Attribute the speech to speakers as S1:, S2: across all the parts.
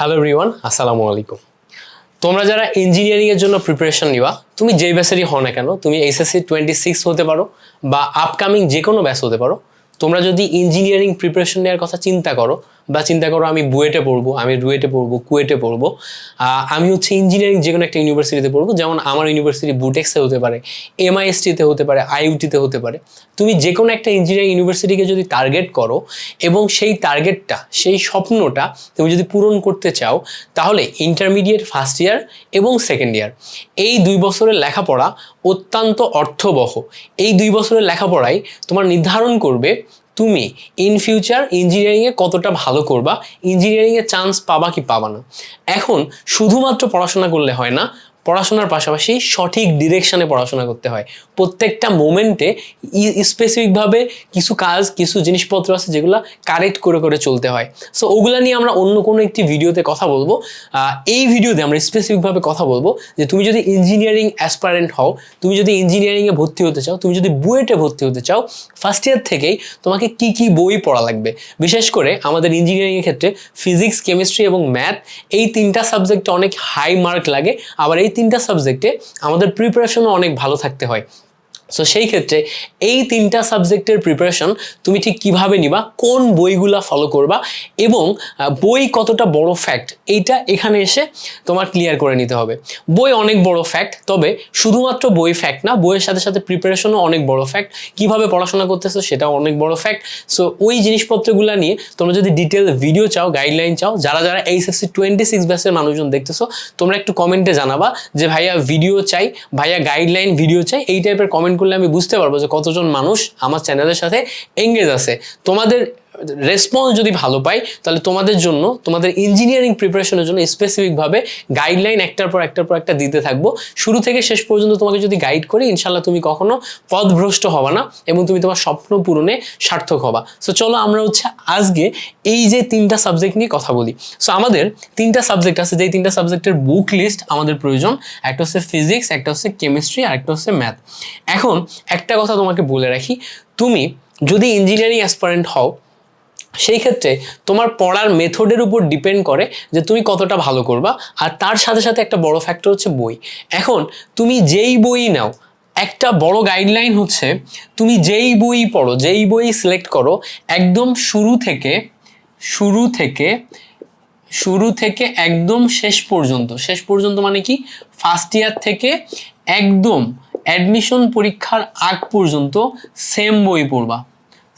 S1: Hello Riwan আসসালামু আলাইকুম। তোমরা যারা ইঞ্জিনিয়ারিংয়ের জন্য প্রিপারেশন নিবা, তুমি যেই ব্যাচেরই হও না কেন, তুমি এসএসসি টোয়েন্টি সিক্স হতে পারো বা আপকামিং যে কোনো ব্যাচ হতে পারো তোমরা যদি ইঞ্জিনিয়ারিং প্রিপারেশন নেওয়ার কথা চিন্তা করো, বা চিন্তা করো আমি বুয়েটে পড়ব, আমি রুয়েটে পড়ব, কুয়েটে পড়ব আমি হচ্ছে ইঞ্জিনিয়ারিং যে কোনো একটা ইউনিভার্সিটিতে পড়ব, যেমন আমার ইউনিভার্সিটি বুটেক্সে হতে পারে এমআইএসটিতে হতে পারে আইউটিতে হতে পারে। তুমি যে কোনো একটা ইঞ্জিনিয়ারিং ইউনিভার্সিটিকে যদি টার্গেট করো, এবং সেই টার্গেটটা সেই স্বপ্নটা তুমি যদি পূরণ করতে চাও, তাহলে ইন্টারমিডিয়েট ফার্স্ট ইয়ার এবং সেকেন্ড ইয়ার এই দুই বছরের লেখাপড়া অত্যন্ত অর্থবহ। এই দুই বছরের লেখাপড়াই তোমার নির্ধারণ করবে তুমি ইন ফিউচার ইঞ্জিনিয়ারিংয়ে কতটা ভালো করবা ইঞ্জিনিয়ারিংয়ে চান্স পাবা কি পাবা না। এখন শুধুমাত্র পড়াশোনা করলে হয় না পড়াশোনার পাশাপাশি সঠিক ডিরেকশনে পড়াশোনা করতে হয়। প্রত্যেকটা মোমেন্টে স্পেসিফিকভাবে কিছু কাজ, কিছু জিনিসপত্র আছে যেগুলো কারেক্ট করে করে চলতে হয়। সো ওগুলা নিয়ে আমরা অন্য কোনো একটি ভিডিওতে কথা বলব। এই ভিডিওতে আমরা স্পেসিফিকভাবে কথা বলব যে, তুমি যদি ইঞ্জিনিয়ারিং অ্যাসপারেন্ট হও, তুমি যদি ইঞ্জিনিয়ারিংয়ে ভর্তি হতে চাও, তুমি যদি বুয়েটে ভর্তি হতে চাও ফার্স্ট ইয়ার থেকেই তোমাকে কি কি বই পড়া লাগবে? বিশেষ করে আমাদের ইঞ্জিনিয়ারিংয়ের ক্ষেত্রে ফিজিক্স কেমিস্ট্রি এবং ম্যাথ এই তিনটা সাবজেক্টে অনেক হাই মার্ক লাগে। আবার এই তিনটা সাবজেক্টে আমাদের প্রিপারেশনও অনেক ভালো থাকতে হয়। সো সেই ক্ষেত্রে এই তিনটা সাবজেক্টের প্রিপারেশন তুমি ঠিক কীভাবে নিবা, কোন বইগুলা ফলো করবা এবং বই কতটা বড় ফ্যাক্ট এইটা এখানে এসে তোমার ক্লিয়ার করে নিতে হবে। বই অনেক বড় ফ্যাক্ট তবে শুধুমাত্র বই ফ্যাক্ট না, বইয়ের সাথে সাথে প্রিপারেশনও অনেক বড় ফ্যাক্ট কীভাবে পড়াশোনা করতেছো সেটাও অনেক বড় ফ্যাক্ট সো ওই জিনিসপত্রগুলো নিয়ে তোমরা যদি ডিটেল ভিডিও চাও গাইডলাইন চাও, যারা যারা এইচএসসি টোয়েন্টি সিক্স ব্যাচের মানুষজন দেখতেছো, তোমরা একটু কমেন্টে জানাবা যে, ভাইয়া ভিডিও চাই, ভাইয়া গাইডলাইন ভিডিও চাই, এই টাইপের কমেন্ট করলে আমি বুঝতে পারব যে কতজন মানুষ আমার চ্যানেলের সাথে এঙ্গেজ আছে। তোমাদের রেসপন্স যদি ভালো পাই, তাহলে তোমাদের জন্য, তোমাদের ইঞ্জিনিয়ারিং প্রিপারেশনের জন্য স্পেসিফিকভাবে গাইডলাইন একটার পর একটার পর একটা দিতে থাকব। শুরু থেকে শেষ পর্যন্ত তোমাকে যদি গাইড করি ইনশাল্লাহ তুমি কখনো পথভ্রষ্ট হবা না এবং তুমি তোমার স্বপ্ন পূরণে সার্থক হবা। সো চলো আমরা হচ্ছে আজকে এই যে তিনটা সাবজেক্ট নিয়ে কথা বলি। সো আমাদের তিনটা সাবজেক্ট আছে, যেই তিনটা সাবজেক্টের বুক লিস্ট আমাদের প্রয়োজন। একটা হচ্ছে ফিজিক্স একটা হচ্ছে কেমিস্ট্রি আর একটা হচ্ছে ম্যাথ এখন একটা কথা তোমাকে বলে রাখি। তুমি যদি ইঞ্জিনিয়ারিং অ্যাসপারেন্ট হও সেই ক্ষেত্রে তোমার পড়ার মেথডের উপর ডিপেন্ড করে যে তুমি কতটা ভালো করবা। আর তার সাথে সাথে একটা বড় ফ্যাক্টর হচ্ছে বই। এখন তুমি যেই বই নাও, একটা বড় গাইডলাইন হচ্ছে তুমি যেই বই পড়ো, যেই বই সিলেক্ট করো, একদম শুরু থেকে শুরু থেকে শুরু থেকে একদম শেষ পর্যন্ত। শেষ পর্যন্ত মানে কি? ফার্স্ট ইয়ার থেকে একদম অ্যাডমিশন পরীক্ষার আগ পর্যন্ত সেম বই পড়বা।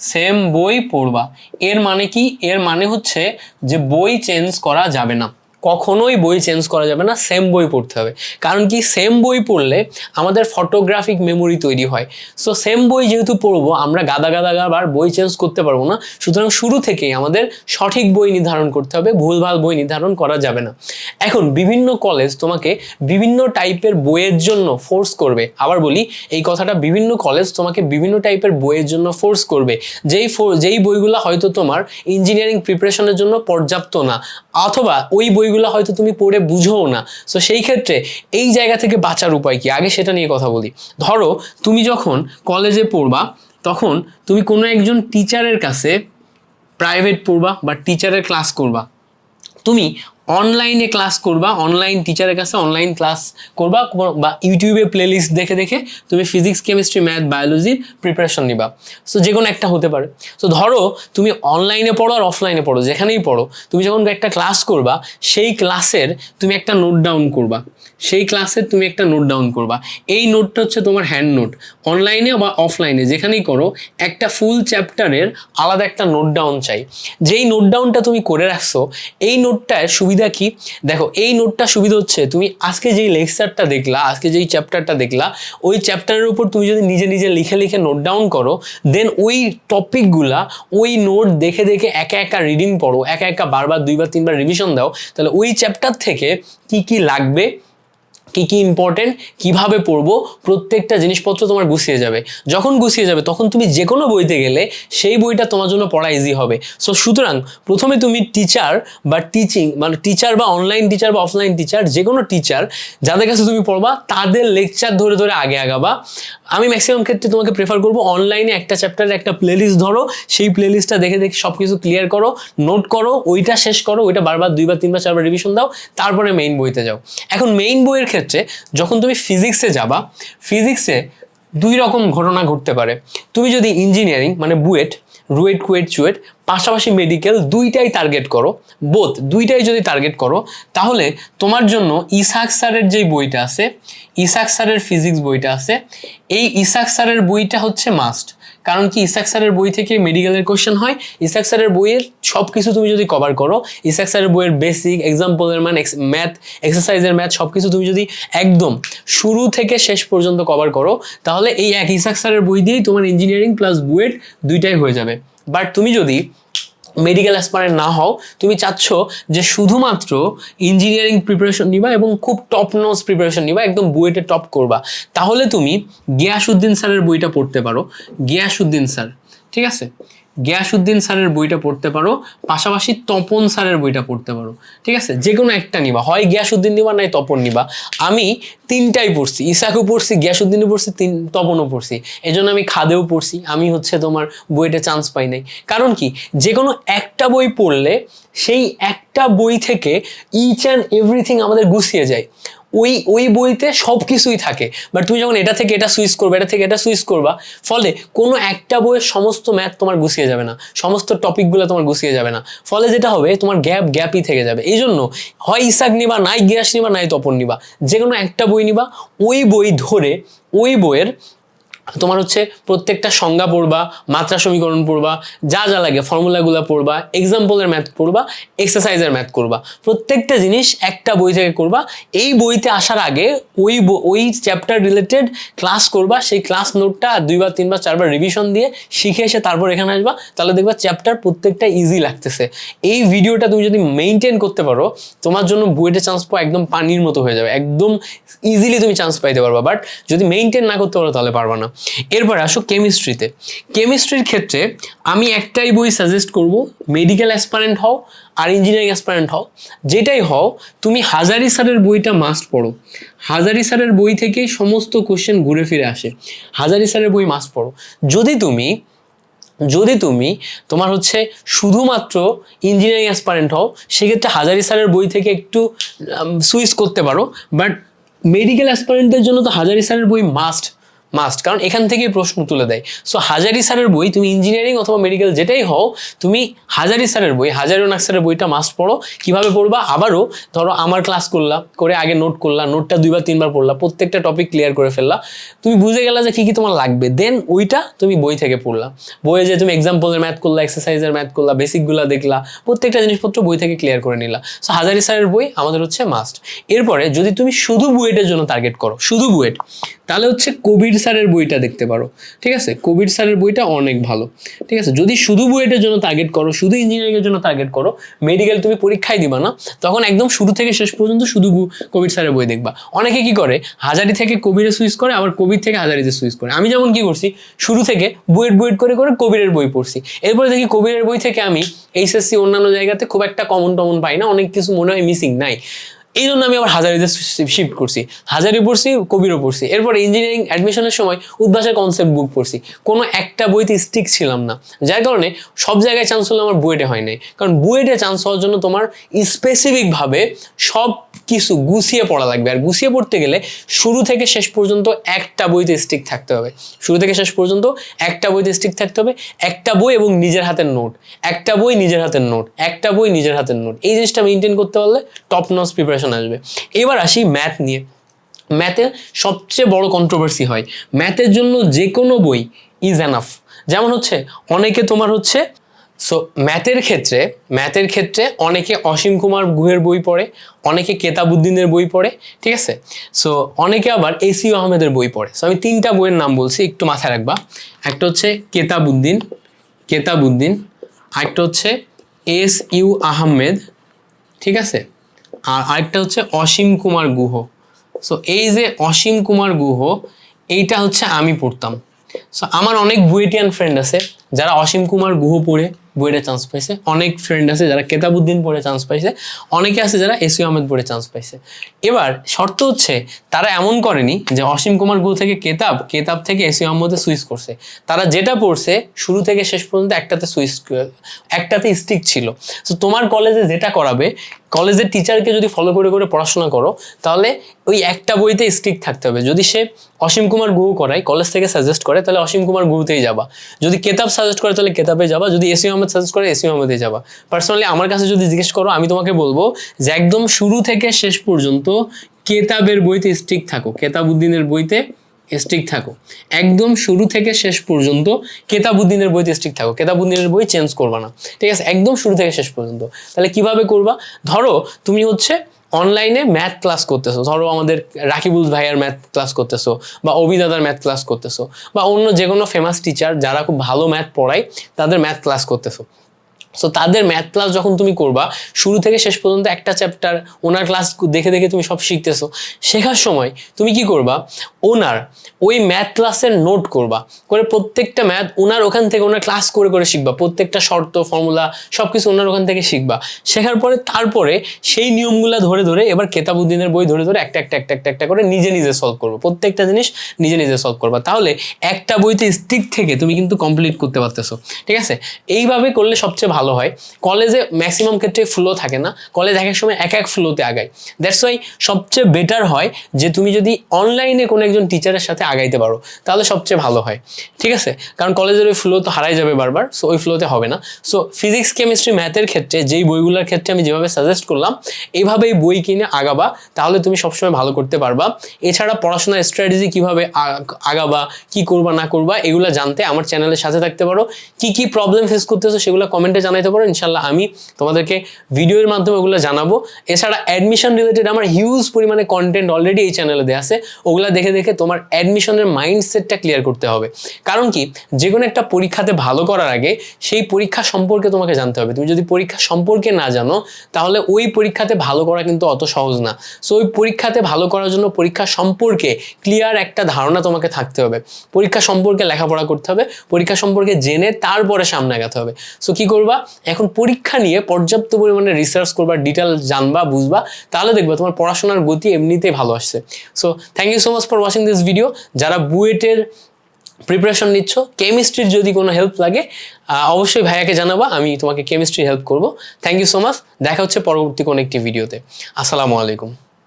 S1: সেম বই পড়বা। এর মানে কি? এর মানে হচ্ছে যে বই চেঞ্জ করা যাবে না। কখনোই বই চেঞ্জ করা যাবে না সেম বই পড়তে হবে। কারণ কি সেম বই পড়লে আমাদের ফটোগ্রাফিক মেমোরি তৈরি হয়। সো সেম বই যেহেতু পড়ব, আমরা গাদা গাদা গাবার বই চেঞ্জ করতে পারব না। সুতরাং শুরু থেকেই আমাদের সঠিক বই নির্ধারণ করতে হবে, ভুলভাল বই নির্ধারণ করা যাবে না। এখন, বিভিন্ন কলেজ তোমাকে বিভিন্ন টাইপের বইয়ের জন্য ফোর্স করবে। আবার বলি, এই কথাটা বিভিন্ন কলেজ তোমাকে বিভিন্ন টাইপের বইয়ের জন্য ফোর্স করবে। যেই যেই বইগুলো হয়তো তোমার ইঞ্জিনিয়ারিং প্রিপারেশনের জন্য পর্যাপ্ত না, অথবা ওই বইগুলো হয়তো তুমি পড়ে বুঝোও না। সো সেই ক্ষেত্রে এই জায়গা থেকে বাঁচার উপায় কি? আগে সেটা নিয়ে কথা বলি। ধরো, তুমি যখন কলেজে পড়বা, তখন তুমি কোনো একজন টিচারের কাছে প্রাইভেট পড়বা বা টিচারের ক্লাস করবা। তুমি অনলাইনে ক্লাস করবা অনলাইন টিচারের কাছে অনলাইন ক্লাস করবা, বা ইউটিউবে প্লেলিস্ট দেখে দেখে তুমি ফিজিক্স কেমিস্ট্রি ম্যাথ বায়োলজির প্রিপারেশন নিবা। সো যে কোনো একটা হতে পারে। তো ধরো তুমি অনলাইনে পড়ো আর অফলাইনে পড়ো, যেখানেই পড়ো, তুমি যখন একটা ক্লাস করবা, সেই ক্লাসের তুমি একটা নোট ডাউন করবা। সেই ক্লাসের তুমি একটা নোট ডাউন করবা। এই নোটটা হচ্ছে তোমার হ্যান্ড নোট অনলাইনে বা অফলাইনে যেখানেই করো, একটা ফুল চ্যাপ্টারের আলাদা একটা নোট ডাউন চাই। যেই নোট ডাউনটা তুমি করে রাখছো, এই নোটটার সুবিধা কি দেখো এই নোটটা সুবিধা হচ্ছে, তুমি আজকে যেই লেকচারটা দেখলা, আজকে যেই চ্যাপ্টারটা দেখলা, ওই চ্যাপ্টারের উপর তুমি যদি নিজে নিজে লিখে লিখে নোট ডাউন করো দেন ওই টপিকগুলা ওই নোট দেখে দেখে একা একা রিডিং পড়ো, একা একা বারবার দুইবার তিনবার রিভিশন দাও, তাহলে ওই চ্যাপ্টার থেকে কি কি লাগবে কি কি ইম্পর্টেন্ট কীভাবে পড়ব, প্রত্যেকটা জিনিসপত্র তোমার গুছিয়ে যাবে। যখন গুছিয়ে যাবে, তখন তুমি যে কোনো বইতে গেলে সেই বইটা তোমার জন্য পড়া ইজি হবে। সো সুতরাং প্রথমে তুমি টিচার বা টিচিং মানে টিচার বা অনলাইন টিচার বা অফলাইন টিচার যে কোনো টিচার যাদের কাছে তুমি পড়বা, তাদের লেকচার ধরে ধরে আগে আগাবা। আমি ম্যাক্সিমাম ক্ষেত্রে তোমাকে প্রেফার করব অনলাইনে একটা চ্যাপ্টারের একটা প্লেলিস্ট ধরো, সেই প্লেলিস্টটা দেখে দেখে সব কিছু ক্লিয়ার করো নোট করো, ওইটা শেষ করো, ওইটা বারবার দুইবার, তিনবার, চারবার রিভিশন দাও, তারপরে মেইন বইতে যাও। এখন মেইন বইয়ের ক্ষেত্রে যখন তুমি ফিজিক্সে যাবা ফিজিক্সে দুই রকম ঘটনা ঘটতে পারে। তুমি যদি ইঞ্জিনিয়ারিং মানে বুয়েট, রুয়েট, কুয়েট, চুয়েট, পাশাপাশি মেডিকেল দুইটাই টার্গেট করো বোথ দুইটাই যদি টার্গেট করো, তাহলে তোমার জন্য ইসাক স্যারের যেই বইটা আছে, ইসাক স্যারের ফিজিক্স বইটা আছে, এই ইসাক স্যারের বইটা হচ্ছে মাস্ট কারণ কি, ইসাক স্যারের বই থেকে মেডিকেলের কোশ্চেন হয়। ইসাক স্যারের বইয়ের সব কিছু তুমি যদি কভার করো, ইসাক স্যারের বইয়ের বেসিক এক্সাম্পলের মান ম্যাথ এক্সারসাইজের ম্যাথ সব কিছু তুমি যদি একদম শুরু থেকে শেষ পর্যন্ত কভার করো, তাহলে এই এক ইসাক স্যারের বই দিয়েই তোমার ইঞ্জিনিয়ারিং প্লাস বুয়েট দুইটাই হয়ে যাবে। বাট তুমি যদি মেডিকেল অ্যাসপারেন্ট না হও, তুমি চাচ্ছ যে শুধুমাত্র ইঞ্জিনিয়ারিং প্রিপারেশন নিবা এবং খুব টপ নোস প্রিপারেশন নিবা, একদম বুয়েটে টপ করবা। তাহলে তুমি গিয়াসুদ্দিন স্যারের বইটা পড়তে পারো। গিয়াসুদ্দিন স্যার, ঠিক আছে? গিয়াসউদ্দিন স্যারের বইটা পড়তে পারো, পাশাপাশি তপন স্যারের বইটা পড়তে পারো। ঠিক আছে? যে কোনো একটা নিবা। হয় গিয়াসউদ্দিন নিবা, নাই তপন নিবা। আমি তিনটাই পড়ছি। ইসাকও পড়ছি, গিয়াসউদ্দিনও পড়ছি, তিন তপনও পড়ছি। এই জন্য আমি খাদেও পড়ছি। আমি হচ্ছে তোমার বইটা চান্স পাই নাই। কারণ কি? যে কোনো একটা বই পড়লে সেই একটা বই থেকে ইচ অ্যান্ড এভরিথিং আমাদের গুছিয়ে যায়। ওই ওই বইতে সব কিছুই থাকে। বাট তুমি যখন এটা থেকে এটা সুইচ করবে, এটা থেকে এটা সুইচ করবা, ফলে কোনো একটা বইয়ের সমস্ত ম্যাথ তোমার গুছিয়ে যাবে না। সমস্ত টপিকগুলো তোমার গুছিয়ে যাবে না। ফলে যেটা হবে, তোমার গ্যাপ গ্যাপই থেকে যাবে। এই জন্য হয় ইসাক নিবা, নাই গিয়াস নিবা, নাই তপন নিবা। যে কোনো একটা বই নিবা, ওই বই ধরে, ওই বইয়ের তোমার হচ্ছে প্রত্যেকটা সংজ্ঞা পড়বা, মাত্রা সমীকরণ পড়বা, যা যা লাগে ফর্মুলাগুলো পড়বা এক্সাম্পলের ম্যাথ পড়বা এক্সারসাইজের ম্যাথ করবা। প্রত্যেকটা জিনিস একটা বই থেকে করবা। এই বইতে আসার আগে ওই ওই চ্যাপ্টার রিলেটেড ক্লাস করবা, সেই ক্লাস নোটটা দুইবার, তিনবার, চারবার রিভিশন দিয়ে শিখে এসে তারপর এখানে আসবা, তাহলে দেখবা চ্যাপ্টার প্রত্যেকটা ইজি লাগতেছে। এই ভিডিওটা তুমি যদি মেনটেন করতে পারো, তোমার জন্য বুয়েটে চান্স পাওয়া একদম পানির মতো হয়ে যাবে। একদম ইজিলি তুমি চান্স পাইতে পারবা। বাট যদি মেনটেন না করতে পারো, তাহলে পারবা না। এরপরে আসো কেমিস্ট্রিতে কেমিস্ট্রির ক্ষেত্রে আমি একটাই বই সাজেস্ট করব মেডিকেল অ্যাসপারেন্ট হও আর ইঞ্জিনিয়ারিং অ্যাসপারেন্ট হও। যেটাই হও, তুমি হাজারি স্যারের বইটা মাস্ট পড়ো। হাজারি স্যারের বই থেকেই সমস্ত কোশ্চেন ঘুরে ফিরে আসে। হাজারি স্যারের বই মাস্ট পড়ো। যদি তুমি যদি তুমি তোমার হচ্ছে শুধুমাত্র ইঞ্জিনিয়ারিং অ্যাসপারেন্ট হও, সেক্ষেত্রে হাজারি স্যারের বই থেকে একটু সুইচ করতে পারো। বাট মেডিকেল অ্যাসপারেন্টদের জন্য তো হাজারি স্যারের বই মাস্ট মাস্ট কারণ এখান থেকেই প্রশ্ন তুলে দেয়। সো হাজারি স্যারের বই, তুমি ইঞ্জিনিয়ারিং অথবা মেডিকেল যেটাই হও, তুমি হাজারি স্যারের বই হাজারি নাক স্যারের বইটা মাস্ট পড়ো। কীভাবে পড়বা? আবারও ধরো আমার ক্লাস করলা, করে আগে নোট করলা নোটটা দুইবার, তিনবার পড়লা, প্রত্যেকটা টপিক ক্লিয়ার করে ফেললা। তুমি বুঝে গেলা যে কী কী তোমার লাগবে। দেন ওইটা তুমি বই থেকে পড়লা। বইয়ে যে তুমি এক্সাম্পলের ম্যাথ করলা এক্সারসাইজের ম্যাথ করলা বেসিকগুলো দেখলা, প্রত্যেকটা জিনিসপত্র বই থেকে ক্লিয়ার করে নিলা। সো হাজারি স্যারের বই আমাদের হচ্ছে মাস্ট এরপরে যদি তুমি শুধু বুয়েটের জন্য টার্গেট করো, শুধু বুয়েট তাহলে হচ্ছে কবির স্যারের বইটা দেখতে পারো, ঠিক আছে? কবির স্যারের বইটা অনেক ভালো, ঠিক আছে? যদি শুধু বুয়েটের জন্য টার্গেট করো, শুধু ইঞ্জিনিয়ারিংয়ের জন্য টার্গেট করো মেডিকেল তুমি পরীক্ষায় দিবা না, তখন একদম শুরু থেকে শেষ পর্যন্ত শুধু কবির স্যারের বই দেখবা। অনেকে কি করে? হাজারি থেকে কবিরে সুইচ করে, আবার কবির থেকে হাজারিতে সুইচ করে। আমি যেমন কি করছি, শুরু থেকে বুয়েট বুয়েট করে করে কবিরের বই পড়ছি। এরপরে দেখি কবিরের বই থেকে আমি এইচএসসি অন্যান্য জায়গাতে খুব একটা কমন টমন পাই না, অনেক কিছু মনে হয় মিসিং নাই। এই জন্য আমি আবার হাজারিতে শিফট করছি। হাজারি পড়ছি, কবিরও পড়ছি। এরপর ইঞ্জিনিয়ারিং অ্যাডমিশনের সময় উদ্ভাসের কনসেপ্ট বুক পড়ছি। কোনো একটা বইতে স্টিক ছিলাম না। যার কারণে সব জায়গায় চান্স হলে আমার বুয়েটে হয় নাই। কারণ বুয়েটে চান্স হওয়ার জন্য তোমার স্পেসিফিকভাবে সব কিছু গুছিয়ে পড়া লাগবে। আর গুছিয়ে পড়তে গেলে শুরু থেকে শেষ পর্যন্ত একটা বইতে স্টিক থাকতে হবে। শুরু থেকে শেষ পর্যন্ত একটা বইতে স্টিক থাকতে হবে। একটা বই এবং নিজের হাতের নোট। একটা বই নিজের হাতের নোট। একটা বই নিজের হাতের নোট। এই জিনিসটা মেনটেন করতে পারলে টপ নস প্রিপারেশন আসবে। এবার আসি ম্যাথ নিয়ে। ম্যাথে সবচেয়ে বড় কন্ট্রোভার্সি হয়। ম্যাথের জন্য যে কোনো বই ইজ অ্যানাফ যেমন হচ্ছে, অনেকে তোমার হচ্ছে সো ম্যাথের ক্ষেত্রে ম্যাথের ক্ষেত্রে অনেকে অসীম কুমার গুহের বই পড়ে, অনেকে কেতাবুদ্দিনের বই পড়ে, ঠিক আছে? সো অনেকে আবার এসিউ আহমেদের বই পড়ে। সো আমি তিনটা বইয়ের নাম বলছি, একটু মাথায় রাখবা। একটা হচ্ছে কেতাবুদ্দিন কেতাবুদ্দিন, আরেকটা হচ্ছে এস ইউ আহমেদ, ঠিক আছে? আর আরেকটা হচ্ছে অসীম কুমার গুহ। সো এই যে অসীম কুমার গুহ, এইটা হচ্ছে আমি পড়তাম। সো আমার অনেক বুয়েটিয়ান ফ্রেন্ড আছে, যারা অসীম কুমার গুহ পড়ে বুয়েটে চান্স পাইছে। অনেক ফ্রেন্ড আছে যারা কেতাবুদ্দিন পড়ে চান্স পাইছে। অনেকে আছে যারা এসিও আহমেদ পড়ে চান্স পাইছে। এবার, শর্ত হচ্ছে, তারা এমন করেনি যে অসীম কুমার গুহ থেকে কেতাব কেতাব থেকে এসিও আহমেদে সুইচ করছে। তারা যেটা পড়ছে, শুরু থেকে শেষ পর্যন্ত একটাতে সুইচ একটাতে স্টিক ছিল। তো তোমার কলেজে যেটা করাবে কলেজের টিচারকে যদি ফলো করে করে পড়াশোনা করো, তাহলে ওই একটা বইতে স্টিক থাকতে হবে। যদি সে অসীম কুমার গুহু করায় কলেজ থেকে সাজেস্ট করে, তাহলে অসীম কুমার গুহুতেই যাবা। যদি কেতাব সাজেস্ট করে, তাহলে কেতাবে যাবা। যদি এসি আহমেদ সাজেস্ট করে এসি আহমেদে যাবা। পার্সোনালি আমার কাছে যদি জিজ্ঞেস করো, আমি তোমাকে বলব যে একদম শুরু থেকে শেষ পর্যন্ত কেতাবের বইতে স্টিক থাকো। কেতাবুদ্দিনের বইতে স্টিক থাকো। একদম শুরু থেকে শেষ পর্যন্ত কেতাবুদ্দিনের বইতে স্টিক থাকো। কেতাবুদ্দিনের বই চেঞ্জ করবা না। ঠিক আছে? একদম শুরু থেকে শেষ পর্যন্ত। তাহলে কীভাবে করবা? ধরো, তুমি হচ্ছে অনলাইনে ম্যাথ ক্লাস করতেছো। ধরো, আমাদের রাকিবুল ভাইয়ার ম্যাথ ক্লাস করতেছো বা অভিদাদার ম্যাথ ক্লাস করতেছো বা অন্য যে কোনো ফেমাস টিচার যারা খুব ভালো ম্যাথ পড়ায়, তাদের ম্যাথ ক্লাস করতেছো। সো তাদের ম্যাথ ক্লাস যখন তুমি করবা, শুরু থেকে শেষ পর্যন্ত একটা চ্যাপ্টার ওনার ক্লাস দেখে দেখে তুমি সব শিখতেছো। শেখার সময় তুমি কি করবা? ওনার ওই ম্যাথ ক্লাসের নোট করবা। করে প্রত্যেকটা ম্যাথ ওনার ওখান থেকে ওনার ক্লাস করে করে শিখবা। প্রত্যেকটা শর্ত ফর্মুলা সব কিছু ওনার ওখান থেকে শিখবা। শেখার পরে তারপরে সেই নিয়মগুলো ধরে ধরে এবার কেতাবুদ্দিনের বই ধরে ধরে একটা একটা একটা একটা একটা করে নিজে নিজে সলভ করব। প্রত্যেকটা জিনিস নিজে নিজে সলভ করবা। তাহলে একটা বইতে স্টিক থেকে তুমি কিন্তু কমপ্লিট করতে পারতেছো। ঠিক আছে? এইভাবে করলে সবচেয়ে ভালো হয়। কলেজে ম্যাক্সিমাম ক্ষেত্রে ফ্লো থাকে না। কলেজ এক এক সময় এক এক ফ্লোতে আগায়। দ্যাটস ওয়াই সবচেয়ে বেটার হয় যে তুমি যদি অনলাইনে কোনো একজন টিচারের সাথে আগাইতে পারো, তাহলে সবচেয়ে ভালো হয়। ঠিক আছে? কারণ কলেজের ওই ফ্লো তো হারাই যাবে বারবার সো ওই ফ্লোতে হবে না। সো ফিজিক্স কেমিস্ট্রি ম্যাথের ক্ষেত্রে, যেই বইগুলোর ক্ষেত্রে আমি যেভাবে সাজেস্ট করলাম এইভাবেই বই কিনে আগাবা, তাহলে তুমি সবসময় ভালো করতে পারবা। এছাড়া পড়াশোনার স্ট্র্যাটেজি কীভাবে আগাবা, কি করবা, না করবা, এগুলো জানতে আমার চ্যানেলের সাথে থাকতে পারো। কি কি প্রবলেম ফেস করতেছো, সেগুলো কমেন্টে জানাইতে পারো ইনশাল্লাহ আমি তোমাদেরকে ভিডিওর মাধ্যমে ওগুলো জানাব। এছাড়া অ্যাডমিশন রিলেটেড আমার হিউজ পরিমাণে কন্টেন্ট অলরেডি এই চ্যানেলে দেওয়া আছে। ওগুলো দেখে দেখে তোমার অ্যাডমিশনের মাইন্ডসেটটা ক্লিয়ার করতে হবে। কারণ কি? যে কোনো একটা পরীক্ষাতে ভালো করার আগে সেই পরীক্ষা সম্পর্কে তোমাকে জানতে হবে। তুমি যদি পরীক্ষা সম্পর্কে না জানো, তাহলে ওই পরীক্ষাতে ভালো করা কিন্তু অত সহজ না। সো ওই পরীক্ষাতে ভালো করার জন্য পরীক্ষা সম্পর্কে ক্লিয়ার একটা ধারণা তোমাকে থাকতে হবে। পরীক্ষা সম্পর্কে লেখাপড়া করতে হবে। পরীক্ষা সম্পর্কে জেনে তারপরে সামনে আগাতে হবে। সো কি করবা? এখন পরীক্ষা নিয়ে পর্যাপ্ত পরিমাণে রিসার্চ করবা ডিটেল জানবা, বুঝবা, তাহলে দেখবা তোমার পড়াশোনার গতি এমনিতেই ভালো আসছে। So thank you so much for watching this video যারা বুয়েটের প্রিপারেশন নিচ্ছ কেমিস্ট্রির যদি কোনো হেল্প লাগে অবশ্যই ভাইয়াকে জানাবা, আমি তোমাকে কেমিস্ট্রি হেল্প করব। থ্যাংক ইউ সো মাচ দেখা হচ্ছে পরবর্তী কোনো একটি ভিডিওতে আসসালামু আলাইকুম।